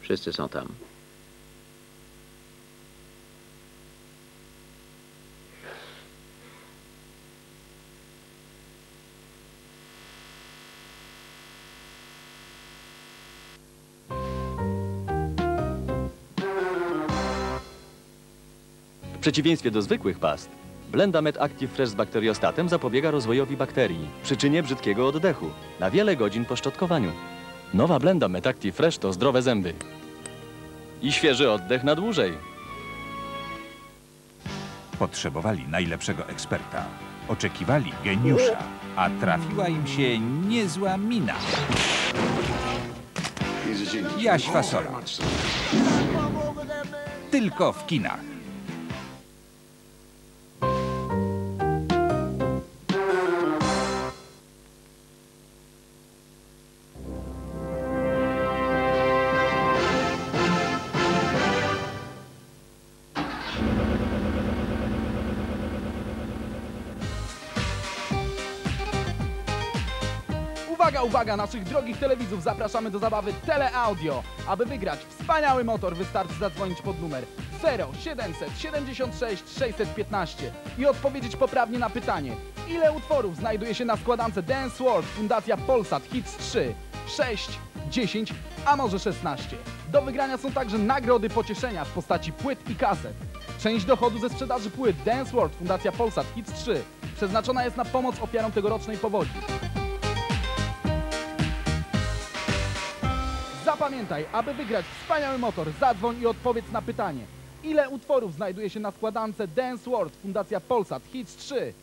Wszyscy są tam. W przeciwieństwie do zwykłych past, Blendamed Active Fresh z bakteriostatem zapobiega rozwojowi bakterii, przyczynie brzydkiego oddechu, na wiele godzin po szczotkowaniu. Nowa Blendamed Active Fresh to zdrowe zęby. I świeży oddech na dłużej. Potrzebowali najlepszego eksperta. Oczekiwali geniusza, a trafiła im się niezła mina. Jaś Fasola. Tylko w kinach. Uwaga, uwaga, naszych drogich telewidzów zapraszamy do zabawy Teleaudio. Aby wygrać wspaniały motor wystarczy zadzwonić pod numer 0776 615 i odpowiedzieć poprawnie na pytanie ile utworów znajduje się na składance Dance World Fundacja Polsat Hits 3, 6, 10, a może 16. Do wygrania są także nagrody pocieszenia w postaci płyt i kaset. Część dochodu ze sprzedaży płyt Dance World Fundacja Polsat Hits 3 przeznaczona jest na pomoc ofiarom tegorocznej powodzi. Zapamiętaj, aby wygrać wspaniały motor, zadzwoń i odpowiedz na pytanie. Ile utworów znajduje się na składance Dance World Fundacja Polsat Hits 3?